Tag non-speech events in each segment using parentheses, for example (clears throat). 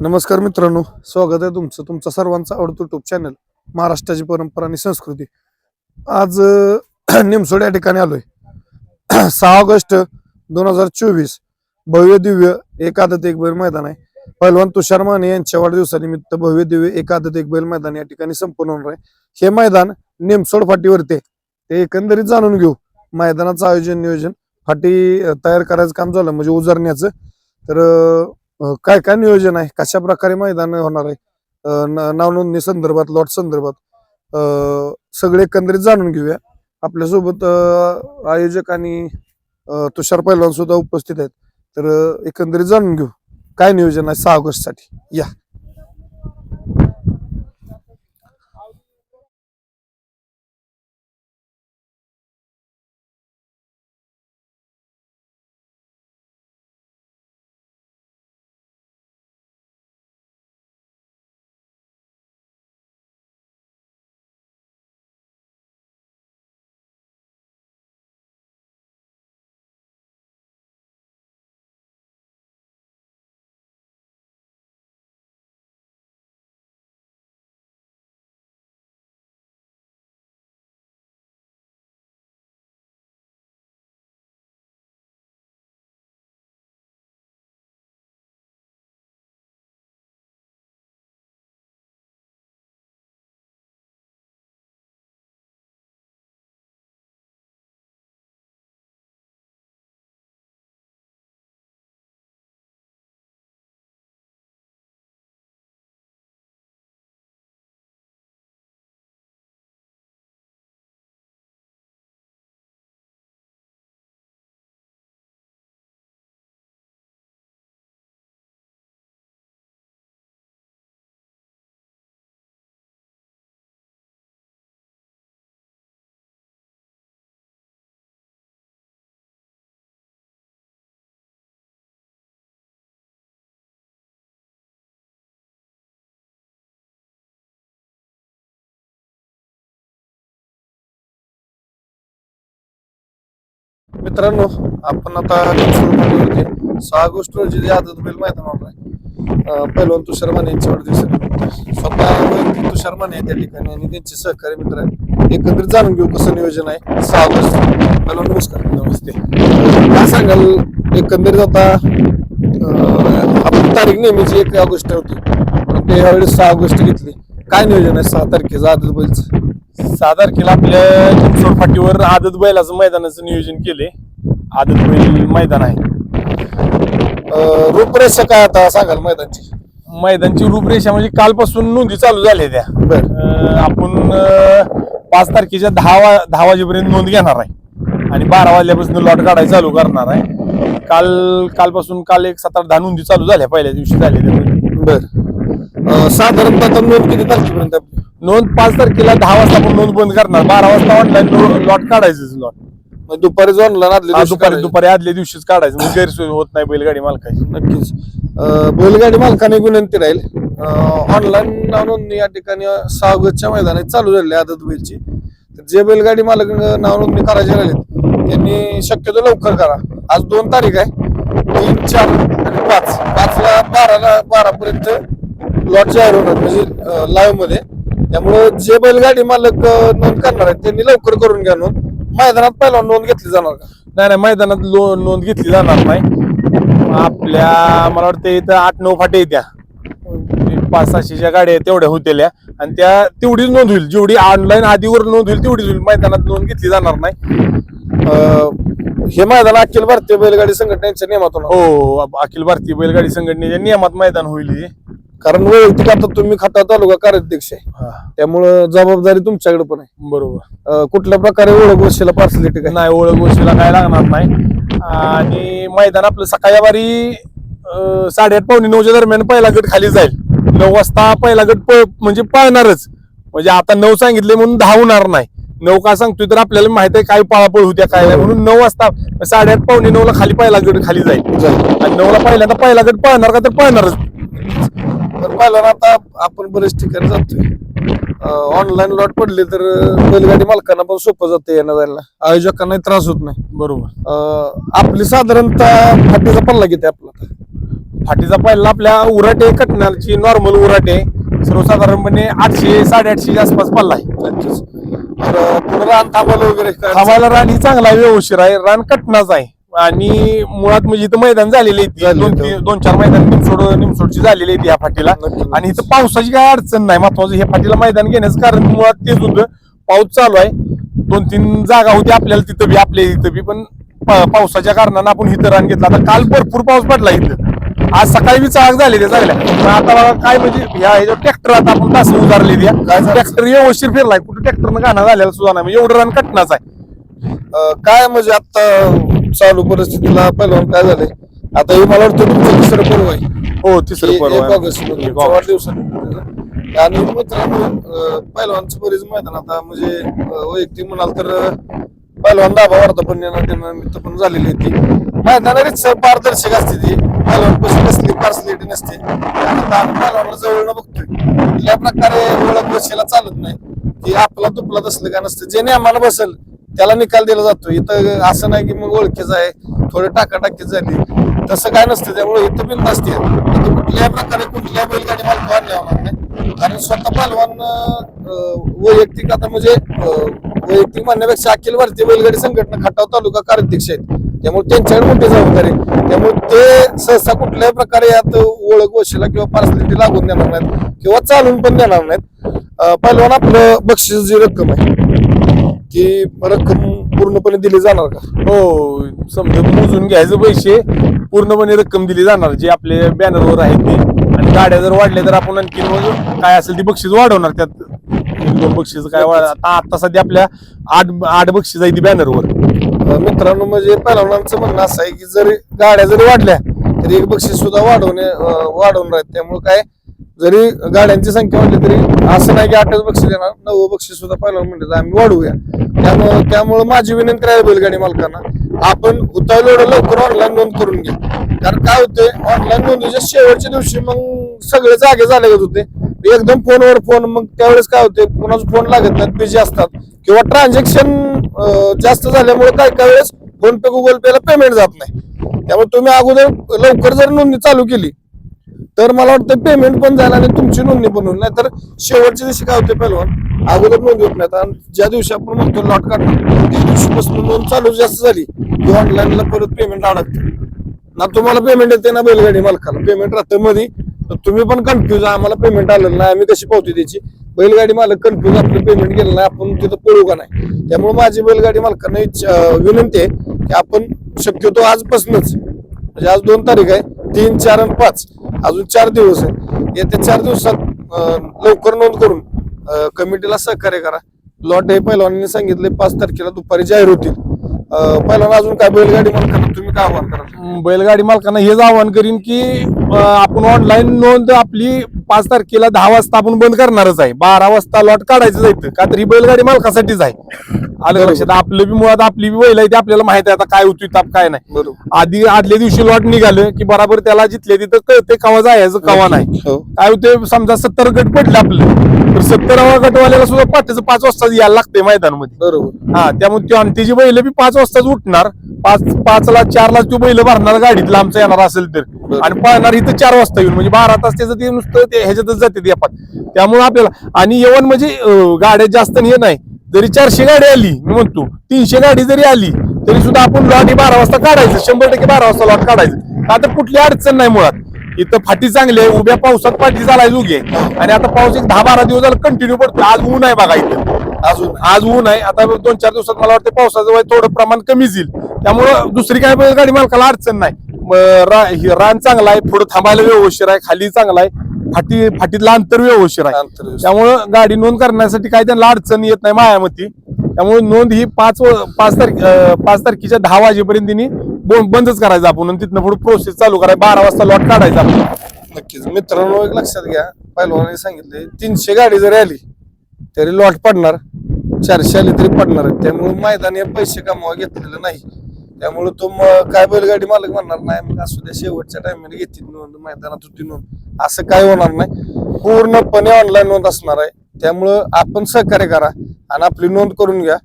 नमस्कार मित्रांनो स्वागत आहे तुमचं तुमचा सर्वांचा आवडतो युट्यूब चॅनल महाराष्ट्राची परंपरा आणि संस्कृती. आज (clears throat) निमसोड या ठिकाणी आलोय. (clears throat) सहा ऑगस्ट दोन हजार चोवीस भव्य दिव्य एक आदत एक बैल मैदान आहे. पहलवान तुषार माने यांच्या वाढदिवसानिमित्त भव्य दिव्य एक आदत एक बैल मैदान या ठिकाणी संपन्न होणार आहे. हे मैदान निमसोड फाटीवरती ते एकंदरीत जाणून घेऊ. मैदानाचं आयोजन नियोजन फाटी तयार करायचं काम झालं म्हणजे उजरण्याचं. तर काय काय नियोजन आहे? कशा प्रकारे मैदान होणार आहे? नावनोंदणी संदर्भात लॉट संदर्भात सगळे एकंदरीत जाणून घेऊया. आपल्यासोबत आयोजक आणि तुषार पैलवान सुद्धा उपस्थित आहेत. तर एकंदरीत जाणून घेऊ. काय नियोजन आहे सहा ऑगस्टसाठी या. मित्रांनो आपण आता सहा ऑगस्ट रोजी जे आदत बैल मैदान होणार आहे अं, पैलवान तुषार माने यांच्या वाढदिवसानिमित्त स्वतः तुषार माने आहे त्या ठिकाणी आणि त्यांचे सहकारी मित्र आहेत. एकंदरीत जाणून घेऊ कसं नियोजन आहे. सहा ऑगस्ट पैलवान नमस्कार. नमस्ते. काय सांगाल? एकंदरीत आता अं, आपली तारीख नेहमीची एक ऑगस्ट होती. परंतु यावेळेस सहा ऑगस्ट घेतली. काय नियोजन आहे सहा तारखेचं आदत बैलचं? सहा तारखेला आपल्या चिंचवड फाटीवर आदत बैलाचं मैदानाचं नियोजन केले आदत बैल मैदान आहे. अं, रूपरेषा काय आता सांगाल मैदानची? मैदानची रूपरेषा म्हणजे कालपासून नोंदी चालू झाल्या त्या. बर. अं, आपण अं, पाच तारखेच्या दहा वा दहा वाजेपर्यंत नोंद घेणार आहे. आणि बारा वाजल्यापासून लॉट काढायला चालू करणार आहे. काल कालपासून काल एक सात आठ दहा नोंदी चालू झाल्या पहिल्या दिवशी झाल्या बर. अं, साधारणतः आता नोंद किती तारखेपर्यंत आपली? नोंद पाच तारखेला दहा वाजता आपण नोंद बंद करणार. बारा वाजता ऑनलाईन लॉट काढायचं लॉट म्हणजे दुपारी जो आणला ना आदल्या दिवशी दुपारी. दुपारी आदल्या दिवशीच काढायचं. गैरसोय होत नाही बैलगाडी मालकाची. नक्कीच. बैलगाडी मालकाने विनंती राहील. ऑनलाईन नोंदणी या ठिकाणी सहा ऑगस्टच्या मैदानात चालू झाली आदत बैलची. तर जे बैलगाडी मालक नाव नोंदणी करायचे राहिले त्यांनी शक्यतो लवकर करा. आज दोन तारीख आहे. तीन चार आणि पाच. पाचला बाराला बारा पर्यंत लॉट जाहीर होणार. म्हणजे लाईव्हमध्ये. त्यामुळे जे बैलगाडी मालक अं, नोंद करणार आहेत त्यांनी लवकर करून घ्या नोंद. मैदानात पहिला नोंद घेतली जाणार का? नाही नाही मैदानात लो नोंद घेतली जाणार नाही. आपल्या मला वाटतं इथं आठ नऊ फाटे येत्या पाच सहाशेच्या गाड्या तेवढ्या होतेल्या. आणि त्या तेवढीच नोंद होईल. जेवढी ऑनलाईन आधीवर नोंद होईल तेवढीच होईल. मैदानात नोंद घेतली जाणार नाही. अं, हे मैदान अखिल भारतीय बैलगाडी संघटनेच्या नियमातून आहे. हो. अखिल भारतीय बैलगाडी संघटनेच्या नियमात मैदान होईल हे. कारण वैयक्तिक आता तुम्ही खाता तालुका कार्याध्यक्ष आहे. त्यामुळं जबाबदारी तुमच्याकडे पण आहे. बरोबर. अं, कुठल्या प्रकारे ओळख वशीला पार्सलिटी काय? नाही ओळख गोष्टीला काय लागणार नाही. आणि मैदान आपलं सकाळच्या बारी अं, साडेआठ पावणे नऊच्या दरम्यान पहिला गट खाली जाईल. नऊ वाजता पहिला गट पळ म्हणजे पळणारच. म्हणजे आता नऊ सांगितले म्हणून दहा होणार नाही. नऊ का सांगतोय तर आपल्याला माहीत आहे काय पळापळ होत्या काय नाही. म्हणून नऊ वाजता साडेआठ पावणे नऊला खाली पहिला गट खाली जाईल. जाईल. आणि नऊला पहिल्यांदा पहिला गट पळणार का तर पळणारच. तर पहिला आता आपण बरेच ठिकाणी जातोय. ऑनलाईन लॉट पडले तर बैलगाडी मालकांना पण सोपं जाते येणं जायला. आयोजकांना त्रास होत नाही. बरोबर. आपली साधारणतः फाटीचा पल्ला किती आपला? फाटीचा पहिला आपल्या उराटे कटणारची नॉर्मल उराटे सर्वसाधारणपणे आठशे साडेआठशे आसपास पल्ला आहे. तर रान थांबायला वगैरे थांबायला रान ही चांगला आहे व्यवस्थित आहे. रान कटणाच आहे. आणि मुळात म्हणजे इथं मैदान झालेली ती. दोन दोन चार मैदान निमसोड निमसोडची झालेली आहे ती ह्या फाटीला. आणि इथं पावसाची काय अडचण नाही. महत्वाचं हे फाटीला मैदान घेण्याचं कारण मुळात तेच होतं. पाऊस चालू आहे. दोन तीन जागा होती आपल्याला तिथं बी आपल्या इथं बी. पण पावसाच्या कारणानं आपण इथं रान घेतलं. आता काल भरपूर पाऊस पडला इथं. आज सकाळी बी चाक झाले ते चांगल्या पण आता बघा काय म्हणजे ह्या ट्रॅक्टर आता आपण तास झालं? ट्रॅक्टर व्यवस्थित फिरलाय. कुठं ट्रॅक्टरनं गाणं झालेला सुद्धा नाही. एवढं रान कटणाच आहे. काय म्हणजे आता चालू परिस्थितीला पहिलवान काय झालंय? आता हे मला वाटतं तुमचं दुसरं पर्व आहे. हो तिसरं एक- पर्व एक आहे. ऑगस्ट एक. वाढदिवसानिमित्त. आणि मित्रांनो अं, पहिलवानचं बरेच मैदान आता म्हणजे अं, वैयक्तिक म्हणाल तर अं, पहिलवान दाबा दिनानिमित्त पण झालेली आहे ती. मैदानात सर पारदर्शक असते ती. पहिलवान कशी कसली पार्सलिटी नसते. आता आम्ही पहिलवानाला जवळ बघतोय. या प्रकारे ओळख बसेला चालत नाही. की आपला तुपला तसलं काय नसतं. जे आम्हाला बसेल त्याला निकाल दिला जातो. इथं असं नाही की मग ओळखीचं आहे. थोडे टाकाटाकी झाली. तसं काय नसतं. त्यामुळे इथं बिन असते. इथं कुठल्याही प्रकारे कुठल्या बैलगाडी मालक आणल्या नाही. कारण स्वतः पालवान वैयक्तिक आता म्हणजे वैयक्तिक म्हणण्यापेक्षा अखिल भारतीय बैलगाडी संघटना खटाव तालुका कार्याध्यक्ष आहेत. त्यामुळे त्यांच्याकडे मोठी जबाबदारी त्यामुळे ते सहसा कुठल्याही प्रकारे यात ओळख वशिला किंवा पार्सलिटी लागून देणार नाहीत किंवा चालून पण देणार नाहीत. अं, आपलं बक्षीस जी रक्कम आहे. ती रक्कम पूर्णपणे दिली जाणार का? हो समजा मोजून घ्यायचं पैसे पूर्णपणे रक्कम दिली जाणार जे आपले बॅनरवर आहेत ते. आणि गाड्या जर वाढल्या तर आपण आणखी मग काय असेल ती बक्षीस वाढवणार त्यात. एक दोन बक्षीस काय वाढ आता आता सध्या आपल्या आठ आठ बक्षीस आहे ती बॅनरवर मित्रांनो म्हणजे पहिलवानांचं म्हणणं असं आहे की जरी गाड्या जरी वाढल्या तरी एक बक्षीस सुद्धा वाढवणे वाढवणार आहेत. त्यामुळे काय जरी गाड्यांची संख्या वाढली तरी असं नाही की आठच बक्षीस देणार नवं बक्षीस सुद्धा पहिलवान म्हणतात आम्ही वाढवूया. त्यामुळे त्यामुळं माझी विनंती आहे बैलगाडी मालकांना आपण उतावलं एवढं लवकर ऑनलाईन नोंद करून घ्या. कारण काय होतंय ऑनलाईन नोंदीच्या शेवटच्या दिवशी मग सगळे जागे झाले होते. एकदम फोनवर फोन मग त्यावेळेस काय होते कोणाचा फोन लागत नाहीत बिझी असतात. किंवा ट्रान्झॅक्शन जास्त झाल्यामुळे काय काय वेळेस फोन पे गुगल पेला पेमेंट जात नाही. त्यामुळे तुम्ही अगोदर लवकर जर नोंदणी चालू केली तर मला वाटतं पेमेंट पण जाईल आणि तुमची नोंदणी पण होईल. नाहीतर शेवटच्या दिवशी काय होते पहिलवान? अगोदर नोंद होत नाहीत. आणि ज्या दिवशी आपण म्हणतो लॉट काढणार त्या दिवशीपासून नोंद चालू जास्त झाली की ऑनलाईनला परत पेमेंट अडकते. ना तुम्हाला पेमेंट येते ना बैलगाडी मालकाला. पेमेंट राहतं मध्ये तर तुम्ही पण कन्फ्युज आम्हाला पेमेंट आलेलं नाही. आम्ही कशी पावती द्यायची? बैलगाडी मालक कन्फ्युज आपलं पेमेंट केलं नाही. आपण तिथं पळू का नाही? त्यामुळे माझी बैलगाडी मालकांना विनंती आहे की आपण शक्यतो आजपासूनच म्हणजे आज दोन तारीख आहे तीन चार आणि पाच अजून चार दिवस आहे येत्या चार दिवसात लवकर नोंद करून कमिटीला सहकार्य करा. लॉट हे पहिलवानांनी सांगितले पाच तारखेला दुपारी जाहीर होतील. पहिलवान अजून काय बैलगाडी मालकांना तुम्ही काय आव्हान करा बैलगाडी मालकांना हेच आवाहन करीन की आपण ऑनलाईन नोंद आपली पाच तारखेला दहा वाजता आपण बंद करणारच आहे. बारा वाजता लॉट काढायचं जायचं का तर बैलगाडी मालकासाठीच आहे. आलं. लक्षात? आपलं बी मुळात आपली बी बैल आहे ते आपल्याला माहीत आहे आता काय होती ताप काय नाही. आधी आदल्या दिवशी लॉट निघालं की बराबर त्याला जिथले तिथं कळते कवा जायचं कवा नाही. हो. काय होते समजा सत्तर गट पडले आपलं तर सत्तरावा गटवाल्याला सुद्धा पाठीचं पाच वाजता यायला लागते मैदानामध्ये. बरोबर. हा त्यामुळे त्यो- आणि त्याची बैल बी पाच वाजताच उठणार. पाच पाचला चारला तो बैल भरणार गाडीत लांबचा येणार असेल तर. आणि पळणार इथं चार वाजता येऊन म्हणजे बारा तास त्याचं ते नुसतं ते ह्याच्यातच जाते ते आपण. त्यामुळे आपल्याला आणि येऊन म्हणजे गाड्या जास्त हे नाही. जरी चारशे गाडी आली मी म्हणतो तीनशे गाडी जरी आली तरी सुद्धा आपण लॉट ही बारा वाजता काढायचं. शंभर टक्के बारा वाजता लॉट काढायचं. तर कुठली अडचण नाही मुळात. इथं फाटी चांगली आहे उभ्या पावसात फाटी चालायची उगी. आणि आता पाऊस एक दहा बारा दिवस झाला कंटिन्यू पडतो आज ऊन आहे बघा इथं. अजून आज ऊन आहे. आता दोन चार दिवसात मला वाटतं पावसाचं थोडं प्रमाण कमी येईल त्यामुळं दुसरी काय बैलगाडी मालकाला अडचण नाही. रान चांगला आहे पुढे थांबायला व्यवस्थित आहे खाली चांगला आहे फाटी फाटीतलं अंतर व्यवस्थित आहे. त्यामुळं गाडी नोंद करण्यासाठी काय त्यांना अडचण येत नाही मायामती त्यामुळे नोंद ही पाच पाच तारखे पाच तारखेच्या दहा वाजेपर्यंत तिने बंदच करायचं आपण आणि तिथनं पुढे प्रोसेस चालू करायचं. बारा वाजता लॉट काढायचा आपण. नक्कीच. मित्रांनो एक लक्षात घ्या. पहिलवानाने सांगितले तीनशे गाडी जरी आली तरी लॉट पडणार. चारशे आली तरी पडणार. त्यामुळे मैदानी पैसे कमवा घेतलेलं नाही. त्यामुळे तो मग काय बैलगाडी मालक म्हणणार नाही मग असू द्या शेवटच्या टायमिंग घेतील नोंद मैदानात होती नोंद. असं काय होणार नाही. पूर्णपणे ऑनलाईन नोंद असणार आहे. त्यामुळं आपण सहकार्य करा आणि आपली नोंद करून घ्या.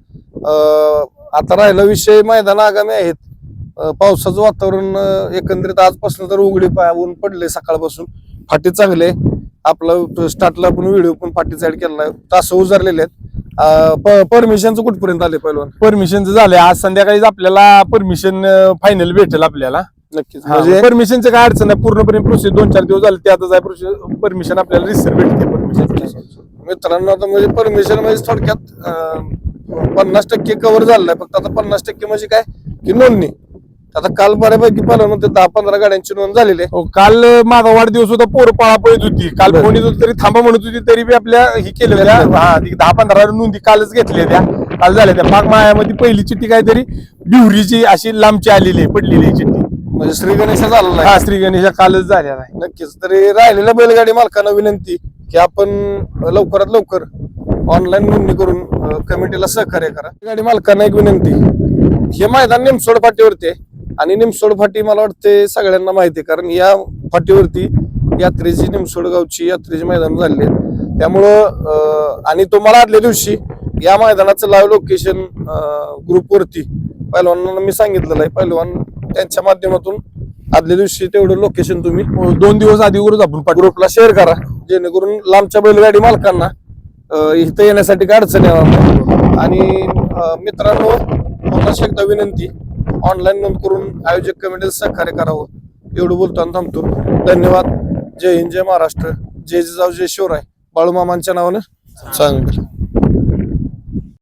आता राहिला विषय मैदान आगामी आहेत. पावसाचं वातावरण एकंदरीत आजपासून तर उघडी ऊन पडले सकाळपासून. फाटी चांगले आपला स्टार्टला पण व्हिडिओ पण फाटी साईड केला आहे तास उजारलेले आहेत. परमिशनचं कुठपर्यंत आले पहिलवान परमिशनचं झालंय. आज संध्याकाळीच आपल्याला परमिशन फायनल भेटेल आपल्याला. नक्कीच. म्हणजे म्हणजे परमिशनचं काय अडचण नाही. पूर्णपणे प्रोसेस दोन चार दिवस झाले त्यातच आहे परमिशन आपल्याला रिसर भेटते परमिशन मित्रांनो आता म्हणजे परमिशन म्हणजे थोडक्यात पन्नास टक्के कव्हर झालेलं आहे फक्त आता पन्नास टक्के म्हणजे काय? की नोंदणी. आता काल बऱ्यापैकी पहिलं ते दहा पंधरा गाड्यांची नोंद झालेली आहे. हो काल माझा वाढदिवस होता पोर पळा पळत होती. काल बरं. येत होती तरी थांबा म्हणत होती तरी बी आपल्या ही केल्या होत्या हा ती दहा पंधरा नोंदी कालच घेतल्या त्या. काल झाल्या त्या. पाक मायामध्ये पहिली चिठ्ठी काहीतरी बिहुरीची अशी लांबची आलेली आहे पडलेली आहे चिठ्ठी. म्हणजे श्री गणेश झालेला आहे. हा श्री गणेशा कालच झालेला आहे. नक्कीच. तरी राहिलेल्या बैलगाडी मालकांना विनंती की आपण लवकरात लवकर ऑनलाईन नोंदणी करून अं, कमिटीला सहकार्य करा. गाडी मालकांना एक विनंती. हे मैदान निमसोड फाटीवरती आहे. आणि निमसोड फाटी मला वाटते सगळ्यांना माहिती आहे कारण या फाटीवरती यात्रेची निमसोड गावची यात्रेची मैदान झालेली आहेत त्यामुळं आणि तुम्हाला आदल्या दिवशी या मैदानाचं लाईव्ह लोकेशन ग्रुपवरती पहिलवानांना मी सांगितलेलं आहे. पहिलवान त्यांच्या माध्यमातून आदल्या दिवशी तेवढं लोकेशन तुम्ही दोन दिवस आधीवरच आपण ग्रुपला शेअर करा. जेणेकरून लांबच्या बैलगाडी मालकांना इथं येण्यासाठी अडचण आणि मित्रांनो पुन्हा एकदा विनंती ऑनलाईन नोंद करून आयोजक कमिटीचं सहकार्य करावं. एवढं बोलतो आणि थांबतो. धन्यवाद. जय हिंद जय महाराष्ट्र. जय जिजाऊ जय शिवराय. बाळूमामांच्या नावानं चांगलं